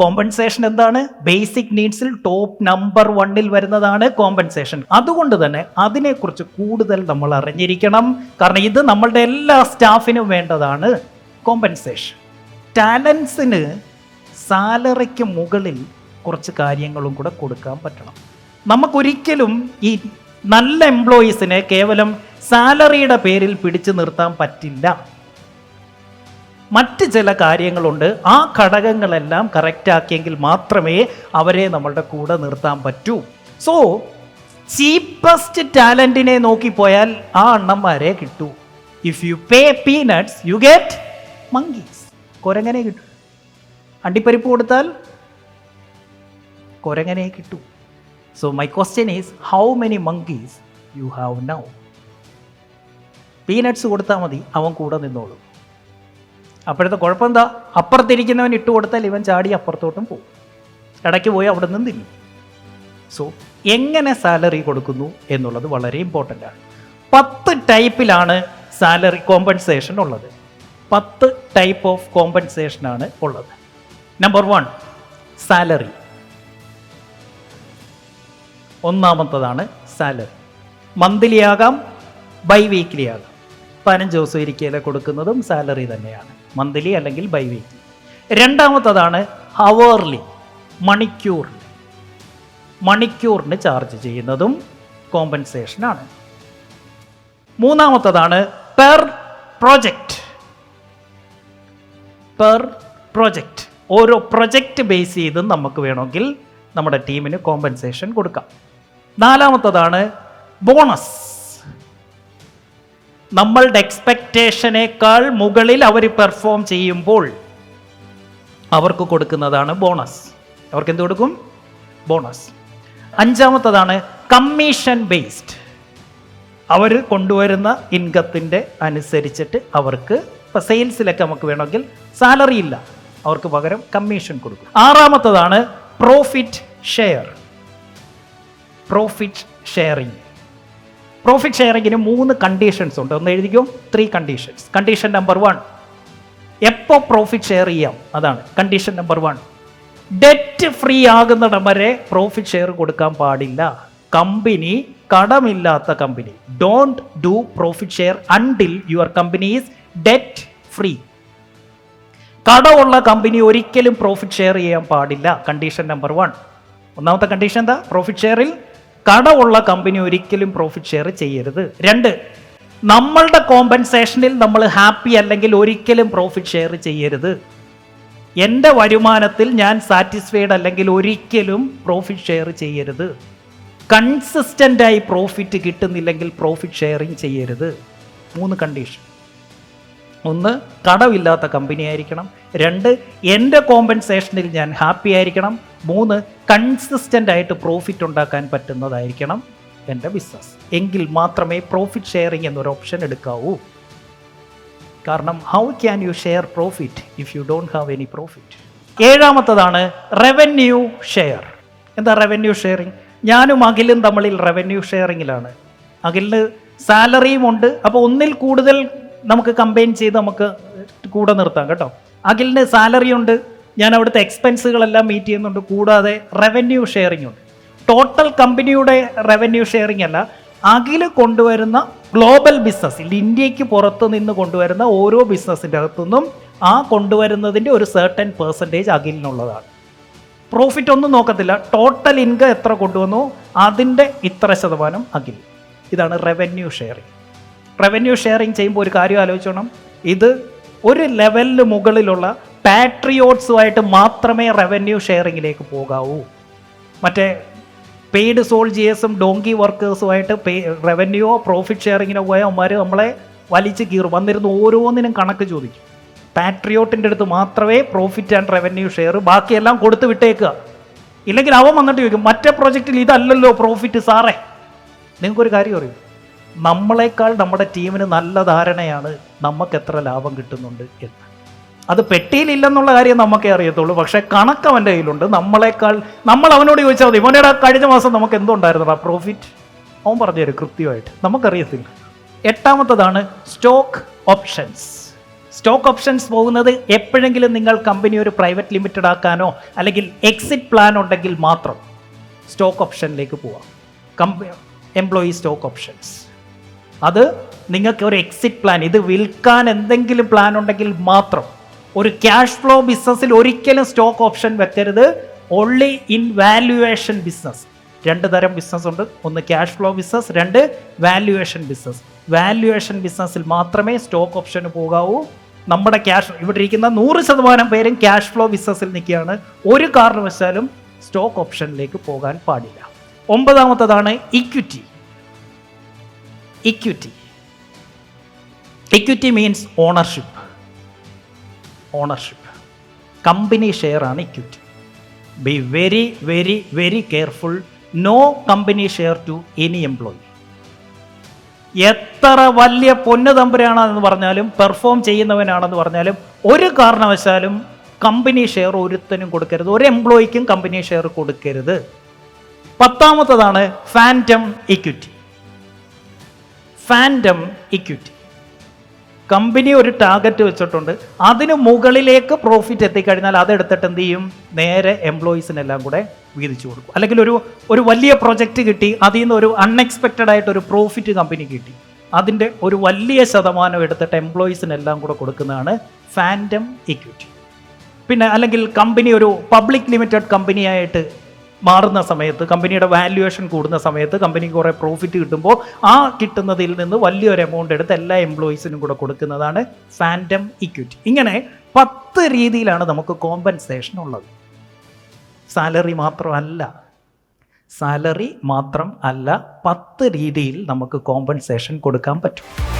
Compensation എന്താണ്? Basic നീഡ്സിൽ top number വണ്ണിൽ വരുന്നതാണ് കോമ്പൻസേഷൻ അതുകൊണ്ട് തന്നെ അതിനെക്കുറിച്ച് കൂടുതൽ നമ്മൾ അറിഞ്ഞിരിക്കണം. കാരണം ഇത് നമ്മളുടെ എല്ലാ സ്റ്റാഫിനും വേണ്ടതാണ് കോമ്പൻസേഷൻ ടാലൻസിന് സാലറിക്ക് മുകളിൽ കുറച്ച് കാര്യങ്ങളും കൂടെ കൊടുക്കാൻ പറ്റണം. നമുക്കൊരിക്കലും ഈ നല്ല എംപ്ലോയീസിനെ കേവലം സാലറിയുടെ പേരിൽ പിടിച്ചു നിർത്താൻ പറ്റില്ല. മറ്റ് ചില കാര്യങ്ങളുണ്ട്. ആ ഘടകങ്ങളെല്ലാം കറക്റ്റാക്കിയെങ്കിൽ മാത്രമേ അവരെ നമ്മളുടെ കൂടെ നിർത്താൻ പറ്റൂ. സോ ചീപ്പസ്റ്റ് ടാലന്റിനെ നോക്കിപ്പോയാൽ ആ അണ്ണന്മാരെ കിട്ടൂ. If you pay peanuts you get monkeys കുരങ്ങനെ കിട്ടൂ. അണ്ടിപ്പരിപ്പ് കൊടുത്താൽ കുരങ്ങനെ കിട്ടൂ. So my question is how many monkeys you have now peanuts കൊടുത്താൽ മതി അവൻ കൂടെ നിന്നോളും. അപ്പോഴത്തെ കുഴപ്പം എന്താ അപ്പുറത്തിരിക്കുന്നവൻ ഇട്ട് കൊടുത്താൽ ഇവൻ ചാടി അപ്പുറത്തോട്ടും പോകും. ഇടയ്ക്ക് പോയി അവിടെ നിന്ന് തിന്നും. സോ എങ്ങനെ സാലറി കൊടുക്കുന്നു എന്നുള്ളത് വളരെ ഇമ്പോർട്ടന്റ് ആണ്. പത്ത് ടൈപ്പിലാണ് സാലറി കോമ്പൻസേഷൻ ഉള്ളത്. പത്ത് ടൈപ്പ് ഓഫ് കോമ്പൻസേഷൻ ആണ് ഉള്ളത്. നമ്പർ വൺ സാലറി ഒന്നാമത്തതാണ് സാലറി മന്ത്ലി ആകാം ബൈ വീക്ക്ലി ആകാം. പതിനഞ്ച് ദിവസം ഇരിക്കയിലെ കൊടുക്കുന്നതും സാലറി തന്നെയാണ്. മന്ത്ലി അല്ലെങ്കിൽ ബൈ വീക്ക്ലി രണ്ടാമത്തതാണ് ഹവേർലി മണിക്കൂർ മണിക്കൂറിന് ചാർജ് ചെയ്യുന്നതും കോമ്പൻസേഷനാണ് മൂന്നാമത്തതാണ് പെർ പ്രോജക്റ്റ് പെർ പ്രോജക്റ്റ് ഓരോ പ്രൊജക്റ്റ് ബേസ് ചെയ്തും നമുക്ക് വേണമെങ്കിൽ നമ്മുടെ ടീമിന് കോമ്പൻസേഷൻ കൊടുക്കാം. നാലാമത്തതാണ് ബോണസ് നമ്മളുടെ എക്സ്പെക്റ്റേഷനേക്കാൾ മുകളിൽ അവർ പെർഫോം ചെയ്യുമ്പോൾ അവർക്ക് കൊടുക്കുന്നതാണ് ബോണസ് അവർക്ക് എന്ത് കൊടുക്കും? ബോണസ് അഞ്ചാമത്തതാണ് കമ്മീഷൻ ബേസ്ഡ് അവർ കൊണ്ടുവരുന്ന ഇൻകത്തിന്റെ അനുസരിച്ചിട്ട് അവർക്ക് ഇപ്പോൾ സെയിൽസിലൊക്കെ നമുക്ക് വേണമെങ്കിൽ സാലറി ഇല്ല. അവർക്ക് പകരം കമ്മീഷൻ കൊടുക്കും. ആറാമത്തതാണ് profit share profit sharing profit ഷെയറിങ്ങിന് മൂന്ന് കണ്ടീഷൻസ് ഉണ്ട്. ഒന്ന് എഴുതിക്കും? Three conditions condition number one എപ്പോൾ പ്രോഫിറ്റ് ഷെയർ ചെയ്യാം? അതാണ്. Condition number one debt free ആകുന്നിടം വരെ പ്രോഫിറ്റ് ഷെയർ കൊടുക്കാൻ പാടില്ല. Company കടമില്ലാത്ത company don't do profit share until your company is debt free കടമുള്ള company ഒരിക്കലും പ്രോഫിറ്റ് ഷെയർ ചെയ്യാൻ പാടില്ല. കണ്ടീഷൻ നമ്പർ വൺ ഒന്നാമത്തെ കണ്ടീഷൻ എന്താ? പ്രോഫിറ്റ് ഷെയറിൽ കടമുള്ള കമ്പനി ഒരിക്കലും പ്രോഫിറ്റ് ഷെയർ ചെയ്യരുത്. രണ്ട് നമ്മളുടെ കോമ്പൻസേഷനിൽ നമ്മൾ ഹാപ്പി അല്ലെങ്കിൽ ഒരിക്കലും പ്രോഫിറ്റ് ഷെയർ ചെയ്യരുത്. എന്റെ വരുമാനത്തിൽ ഞാൻ സാറ്റിസ്ഫൈഡ് അല്ലെങ്കിൽ ഒരിക്കലും പ്രോഫിറ്റ് ഷെയർ ചെയ്യരുത്. കൺസിസ്റ്റന്റായി പ്രോഫിറ്റ് കിട്ടുന്നില്ലെങ്കിൽ പ്രോഫിറ്റ് ഷെയറിങ് ചെയ്യരുത്. മൂന്ന് കണ്ടീഷൻ ഒന്ന് കടമില്ലാത്ത കമ്പനി ആയിരിക്കണം. രണ്ട് എന്റെ കോമ്പൻസേഷനിൽ ഞാൻ ഹാപ്പി ആയിരിക്കണം. മൂന്ന് കൺസിസ്റ്റന്റ് ആയിട്ട് പ്രോഫിറ്റ് ഉണ്ടാക്കാൻ പറ്റുന്നതായിരിക്കണം എന്റെ ബിസിനസ് എങ്കിൽ മാത്രമേ പ്രോഫിറ്റ് ഷെയറിങ് എന്നൊരു ഓപ്ഷൻ എടുക്കാവൂ. കാരണം how can you share profit if you don't have any profit ഏഴാമത്തതാണ് revenue share എന്താ റവന്യൂ ഷെയറിങ് ഞാനും അഖിലും തമ്മിൽ റവന്യൂ ഷെയറിങ്ങിലാണ് അഖിലിന് സാലറിയും ഉണ്ട്. അപ്പോൾ ഒന്നിൽ കൂടുതൽ നമുക്ക് കമ്പൈൻ ചെയ്ത് നമുക്ക് കൂടെ നിർത്താം കേട്ടോ. അഖിലിന് സാലറി ഉണ്ട്. ഞാൻ അവിടുത്തെ എക്സ്പെൻസുകളെല്ലാം മീറ്റ് ചെയ്യുന്നുണ്ട്. കൂടാതെ റവന്യൂ ഷെയറിംഗ് ഉണ്ട്. ടോട്ടൽ കമ്പനിയുടെ റവന്യൂ ഷെയറിംഗ് അല്ല അഖിൽ കൊണ്ടുവരുന്ന ഗ്ലോബൽ ബിസിനസ് ഇന്ത്യയ്ക്ക് പുറത്ത് നിന്ന് കൊണ്ടുവരുന്ന ഓരോ ബിസിനസ്സിന്റെ അകത്തുനിന്നും ആ കൊണ്ടുവരുന്നതിന്റെ ഒരു സർട്ടൻ പെർസെന്റേജ് അഖിലിനുള്ളതാണ്. പ്രോഫിറ്റ് ഒന്നും നോക്കത്തില്ല. ടോട്ടൽ ഇൻകം എത്ര കൊണ്ടുവന്നു? അതിന്റെ ഇത്ര ശതമാനം അഖിൽ. ഇതാണ് റവന്യൂ ഷെയറിങ് റവന്യൂ ഷെയറിങ് ചെയ്യുമ്പോൾ ഒരു കാര്യം ആലോചിച്ചോണം. ഇത് ഒരു ലെവലിന് മുകളിലുള്ള പാട്രിയോട്സുമായിട്ട് മാത്രമേ റവന്യൂ ഷെയറിങ്ങിലേക്ക് പോകാവൂ. മറ്റേ പെയ്ഡ് സോൾജിയേഴ്സും ഡോങ്കി വർക്കേഴ്സുമായിട്ട് പേ റവന്യൂ പ്രോഫിറ്റ് ഷെയറിങ്ങിനോ പോയ അവന്മാർ നമ്മളെ വലിച്ച് കീറും. വന്നിരുന്ന് ഓരോന്നിനും കണക്ക് ചോദിക്കും. പാട്രിയോട്ടിന്റെ അടുത്ത് മാത്രമേ പ്രോഫിറ്റ് ആൻഡ് റവന്യൂ ഷെയർ ബാക്കിയെല്ലാം കൊടുത്തു വിട്ടേക്കുക. ഇല്ലെങ്കിൽ അവൻ വന്നിട്ട് ചോദിക്കും മറ്റേ പ്രോജക്റ്റിൽ ഇതല്ലല്ലോ പ്രോഫിറ്റ് സാറേ. നിങ്ങൾക്കൊരു കാര്യം അറിയും? നമ്മളെക്കാൾ നമ്മുടെ ടീമിന് നല്ല ധാരണയാണ് നമുക്ക് എത്ര ലാഭം കിട്ടുന്നുണ്ട് എന്ന്. അത് പെട്ടിയിലില്ലെന്നുള്ള കാര്യം നമുക്കേ അറിയത്തുള്ളൂ പക്ഷേ കണക്ക് അവന്റെ കയ്യിലുണ്ട്. നമ്മളെക്കാൾ നമ്മൾ അവനോട് ചോദിച്ചാൽ മതി ഇവന്റെ കഴിഞ്ഞ മാസം നമുക്ക് എന്തുണ്ടായിരുന്നടാ പ്രോഫിറ്റ് അവൻ പറഞ്ഞു തരും കൃത്യമായിട്ട്. നമുക്കറിയത്തില്ല. എട്ടാമത്തതാണ് സ്റ്റോക്ക് ഓപ്ഷൻസ് സ്റ്റോക്ക് ഓപ്ഷൻസ് പോകുന്നത് എപ്പോഴെങ്കിലും നിങ്ങൾ കമ്പനി ഒരു പ്രൈവറ്റ് ലിമിറ്റഡ് ആക്കാനോ അല്ലെങ്കിൽ എക്സിറ്റ് പ്ലാൻ ഉണ്ടെങ്കിൽ മാത്രം സ്റ്റോക്ക് ഓപ്ഷനിലേക്ക് പോവാം. കമ്പ എംപ്ലോയി സ്റ്റോക്ക് ഓപ്ഷൻസ് അത് നിങ്ങൾക്ക് ഒരു എക്സിറ്റ് പ്ലാൻ ഇത് വിൽക്കാൻ എന്തെങ്കിലും പ്ലാൻ ഉണ്ടെങ്കിൽ മാത്രം. ഒരു ക്യാഷ് ഫ്ലോ ബിസിനസ്സിൽ ഒരിക്കലും സ്റ്റോക്ക് ഓപ്ഷൻ വെക്കരുത്. ഓൺലി ഇൻ വാല്യുവേഷൻ ബിസിനസ് രണ്ട് തരം ബിസിനസ് ഉണ്ട്. ഒന്ന് ക്യാഷ് ഫ്ലോ ബിസിനസ് രണ്ട് വാല്യുവേഷൻ ബിസിനസ് വാല്യുവേഷൻ ബിസിനസ്സിൽ മാത്രമേ സ്റ്റോക്ക് ഓപ്ഷന് പോകാവൂ. നമ്മുടെ ക്യാഷ് ഇവിടെ ഇരിക്കുന്ന നൂറ് ശതമാനം പേരും ക്യാഷ് ഫ്ലോ ബിസിനസ്സിൽ നിൽക്കുകയാണ്. ഒരു കാരണവശാലും സ്റ്റോക്ക് ഓപ്ഷനിലേക്ക് പോകാൻ പാടില്ല. ഒമ്പതാമത്തതാണ് equity equity equity means ownership ownership company share ആണ് equity be very very very careful no company share to any employee എത്ര വലിയ പൊന്നു തമ്പുരാണെന്ന് പറഞ്ഞാലും പെർഫോം ചെയ്യുന്നവനാണെന്ന് പറഞ്ഞാലും ഒരു കാരണവശാലും കമ്പനി ഷെയർ ഒരുത്തനും കൊടുക്കരുത്. ഒരു എംപ്ലോയിക്കും കമ്പനി ഷെയർ കൊടുക്കരുത്. പത്താമത്തതാണ് phantom equity phantom equity company ഒരു ടാർഗറ്റ് വെച്ചിട്ടുണ്ട്. അതിന് മുകളിലേക്ക് പ്രോഫിറ്റ് എത്തിക്കഴിഞ്ഞാൽ അതെടുത്തിട്ട് എന്ത് ചെയ്യും? നേരെ എംപ്ലോയീസിനെല്ലാം കൂടെ വീതിച്ചു കൊടുക്കും. അല്ലെങ്കിൽ ഒരു ഒരു വലിയ പ്രൊജക്റ്റ് കിട്ടി അതിൽ നിന്ന് ഒരു അൺഎക്സ്പെക്റ്റഡ് ആയിട്ട് ഒരു പ്രോഫിറ്റ് കമ്പനി കിട്ടി. അതിന്റെ ഒരു വലിയ ശതമാനം എടുത്തിട്ട് എംപ്ലോയീസിനെല്ലാം കൂടെ കൊടുക്കുന്നതാണ് ഫാൻഡം ഇക്വിറ്റി പിന്നെ അല്ലെങ്കിൽ കമ്പനി ഒരു പബ്ലിക് ലിമിറ്റഡ് കമ്പനിയായിട്ട് മാറുന്ന സമയത്ത് കമ്പനിയുടെ വാല്യുവേഷൻ കൂടുന്ന സമയത്ത് കമ്പനിക്ക് കുറേ പ്രോഫിറ്റ് കിട്ടുമ്പോൾ ആ കിട്ടുന്നതിൽ നിന്ന് വലിയൊരു എമൗണ്ട് എടുത്ത് എല്ലാ എംപ്ലോയീസിനും കൂടെ കൊടുക്കുന്നതാണ് ഫാന്റം ഇക്വിറ്റി ഇങ്ങനെ പത്ത് രീതിയിലാണ് നമുക്ക് കോമ്പൻസേഷൻ ഉള്ളത്. സാലറി മാത്രമല്ല. സാലറി മാത്രം അല്ല പത്ത് രീതിയിൽ നമുക്ക് കോമ്പൻസേഷൻ കൊടുക്കാൻ പറ്റും.